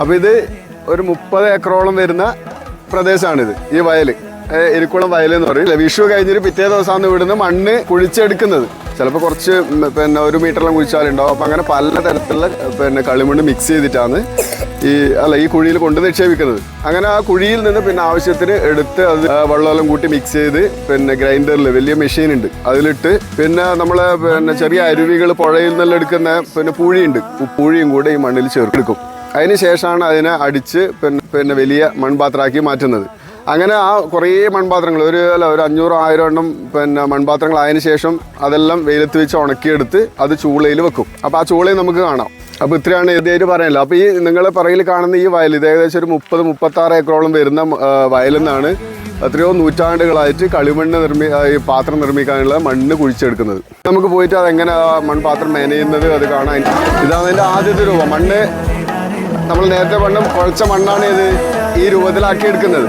അപ്പോൾ ഇത് ഒരു മുപ്പത് ഏക്കറോളം വരുന്ന പ്രദേശമാണിത് ഈ വയൽ എരിക്കുളം വയൽ എന്ന് പറയും. വിഷു കഴിഞ്ഞിട്ട് പിറ്റേ ദിവസമാണ് ഇവിടുന്ന് മണ്ണ് കുഴിച്ചെടുക്കുന്നത്. ചിലപ്പോൾ കുറച്ച് പിന്നെ ഒരു മീറ്ററെല്ലാം കുഴിച്ചാലുണ്ടാവും. അപ്പം അങ്ങനെ പല തരത്തിലുള്ള പിന്നെ കളിമണ്ണ് മിക്സ് ചെയ്തിട്ടാണ് ഈ അല്ല ഈ കുഴിയിൽ കൊണ്ട് നിക്ഷേപിക്കുന്നത്. അങ്ങനെ ആ കുഴിയിൽ നിന്ന് പിന്നെ ആവശ്യത്തിന് എടുത്ത് അത് വെള്ളമെല്ലാം കൂട്ടി മിക്സ് ചെയ്ത് പിന്നെ ഗ്രൈൻഡറിൽ വലിയ മെഷീൻ ഉണ്ട്. അതിലിട്ട് പിന്നെ നമ്മൾ പിന്നെ ചെറിയ അരുവികൾ പുഴയിൽ നിന്നെല്ലാം എടുക്കുന്ന പിന്നെ പൂഴിയുണ്ട്. പൂഴിയും കൂടെ ഈ മണ്ണിൽ ചേർത്തെടുക്കും അതിന് ശേഷമാണ് അതിനെ അടിച്ച് പിന്നെ പിന്നെ വലിയ മൺപാത്രമാക്കി മാറ്റുന്നത്. അങ്ങനെ ആ കുറേ മൺപാത്രങ്ങൾ ഒരു അല്ല ഒരു അഞ്ഞൂറ് ആയിരം എണ്ണം പിന്നെ മൺപാത്രങ്ങളായതിനു ശേഷം അതെല്ലാം വെയിലത്ത് വെച്ച് ഉണക്കിയെടുത്ത് അത് ചൂളയിൽ വെക്കും. അപ്പോൾ ആ ചൂളയിൽ നമുക്ക് കാണാം. അപ്പോൾ ഇത്രയാണ് ഇതായിട്ട് പറയാനില്ല അപ്പോൾ ഈ നിങ്ങൾ പറയിൽ കാണുന്ന ഈ വയൽ ഇത് ഏകദേശം ഒരു മുപ്പത് മുപ്പത്താറ് ഏക്കറോളം വരുന്ന വയലെന്നാണ് എത്രയോ നൂറ്റാണ്ടുകളായിട്ട് കളിമണ്ണ് നിർമ്മി ഈ പാത്രം നിർമ്മിക്കാനുള്ള മണ്ണ് കുഴിച്ചെടുക്കുന്നത്. നമുക്ക് പോയിട്ട് അതെങ്ങനെ ആ മൺപാത്രം മേനയുന്നത് അത് കാണാൻ. ഇതാണ് അതിന്റെ ആദ്യത്തെ രൂപം. മണ്ണ് നമ്മൾ നേരത്തെ മണ്ണും കുഴച്ച മണ്ണാണ് ഇത് ഈ രൂപത്തിലാക്കി എടുക്കുന്നത്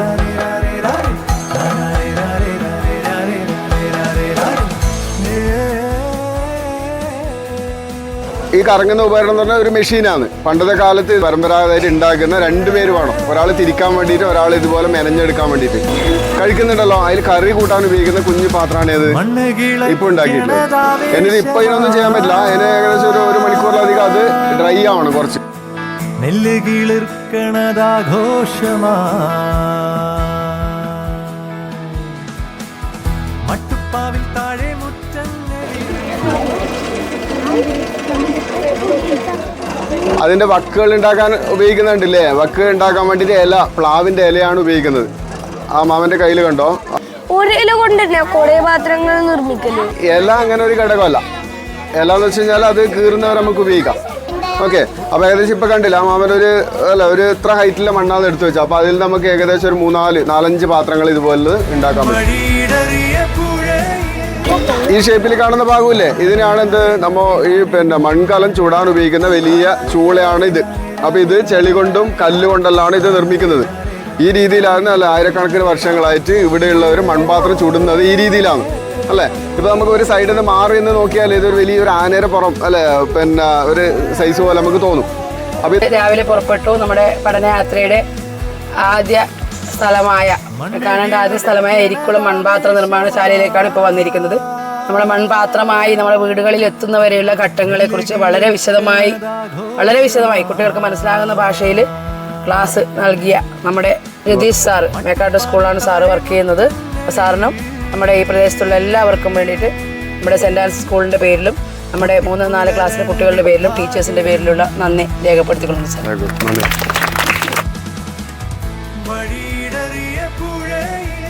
ഈ കറങ്ങുന്ന ഉപകരണം എന്ന് പറഞ്ഞാൽ ഒരു മെഷീനാണ്. പണ്ടത്തെ കാലത്ത് പരമ്പരാഗതമായിട്ട് ഉണ്ടാക്കുന്ന രണ്ട് പേര് വേണം. ഒരാൾ തിരിക്കാൻ വേണ്ടിയിട്ട് ഒരാൾ ഇതുപോലെ മെനഞ്ഞെടുക്കാൻ വേണ്ടിയിട്ട്. കഴിക്കുന്നുണ്ടല്ലോ. അതിൽ കറി കൂട്ടാൻ ഉപയോഗിക്കുന്ന കുഞ്ഞു പാത്രമാണ് ഇത് ഇപ്പൊ ഉണ്ടാക്കിയിട്ടുള്ളത് എന്നിട്ട് ഇപ്പൊ ഇതിനൊന്നും ചെയ്യാൻ പറ്റില്ല. അതിന് ഏകദേശം ഒരു ഒരു മണിക്കൂറിലധികം അത് ഡ്രൈ ആവണം കുറച്ച്. നെല്ല് കിളിർക്കണതാഘോഷമാ മട്ടുപ്പാവിൽ താഴെ മുറ്റങ്ങളിൽ അതിന്റെ വക്കുകൾ ഉണ്ടാക്കാൻ ഉപയോഗിക്കുന്നുണ്ടല്ലേ? വക്ക് ഉണ്ടാക്കാൻ വേണ്ടിയിട്ട് ഇല പ്ലാവിന്റെ ഇലയാണ് ഉപയോഗിക്കുന്നത്. ആ മാമന്റെ കയ്യിൽ കണ്ടോ? ഒരു ഇല കൊണ്ട് തന്നെ കുറേ പാത്രങ്ങൾ നിർമ്മിക്കുന്നു ഇല അങ്ങനെ ഒരു ഘടകമല്ല. ഇല എന്ന് വെച്ച് കഴിഞ്ഞാൽ അത് കീറുന്നവരെ നമുക്ക് ഉപയോഗിക്കാം. ഓക്കെ. അപ്പൊ ഏകദേശം ഇപ്പൊ കണ്ടില്ല ആ മാമൻ ഒരു അല്ല ഒരു ഇത്ര ഹൈറ്റിലെ മണ്ണാണ് എടുത്തു വെച്ചാൽ അപ്പൊ അതിൽ നമുക്ക് ഏകദേശം ഒരു മൂന്നാൽ നാലഞ്ച് പാത്രങ്ങൾ ഇതുപോലെ ഉണ്ടാക്കാൻ പറ്റും. ഈ ഷേപ്പിൽ കാണുന്ന ഭാഗമില്ലേ? ഇതിനാണ് എന്ത്? നമ്മ ഈ പിന്നെ മൺകലം ചൂടാൻ ഉപയോഗിക്കുന്ന വലിയ ചൂളയാണ് ഇത്. അപ്പൊ ഇത് ചെളി കൊണ്ടും കല്ലുകൊണ്ടല്ലാണ് ഇത് നിർമ്മിക്കുന്നത്. ഈ രീതിയിലാണ് അല്ല ആയിരക്കണക്കിന് വർഷങ്ങളായിട്ട് ഇവിടെയുള്ളവർ മൺപാത്രം ചൂടുന്നത് ഈ രീതിയിലാണ്. അല്ലേ? ഇപ്പൊ നമുക്ക് ഒരു സൈഡിൽ നിന്ന് മാറി നിന്ന് നോക്കിയാൽ ഇതൊരു വലിയൊരു ആനേര പുറം അല്ലെ പിന്നെ ഒരു സൈസ് പോലെ നമുക്ക് തോന്നും. അപ്പൊ രാവിലെ പുറപ്പെട്ടു നമ്മുടെ പഠനയാത്രയുടെ ആദ്യ സ്ഥലമായ കാണേണ്ട ആദ്യ സ്ഥലമായ എരിക്കുളം മൺപാത്ര നിർമ്മാണശാലയിലേക്കാണ് ഇപ്പോൾ വന്നിരിക്കുന്നത്. നമ്മുടെ മൺപാത്രമായി നമ്മുടെ വീടുകളിൽ എത്തുന്നവരെയുള്ള ഘട്ടങ്ങളെ കുറിച്ച് വളരെ വിശദമായി വളരെ വിശദമായി കുട്ടികൾക്ക് മനസ്സിലാകുന്ന ഭാഷയിൽ ക്ലാസ് നൽകിയ നമ്മുടെ രതീഷ് സാറ് മേക്കാട്ട് സ്കൂളിലാണ് സാറ് വർക്ക് ചെയ്യുന്നത്. സാറിനും നമ്മുടെ ഈ പ്രദേശത്തുള്ള എല്ലാവർക്കും വേണ്ടിയിട്ട് നമ്മുടെ സെന്റ് ആൻസ് സ്കൂളിന്റെ പേരിലും നമ്മുടെ മൂന്ന് നാല് ക്ലാസ്സിലെ കുട്ടികളുടെ പേരിലും ടീച്ചേഴ്സിന്റെ പേരിലുള്ള നന്ദി രേഖപ്പെടുത്തിക്കൊള്ളുന്നു സാർ. വഴിയിടറിയ പുഴയിൽ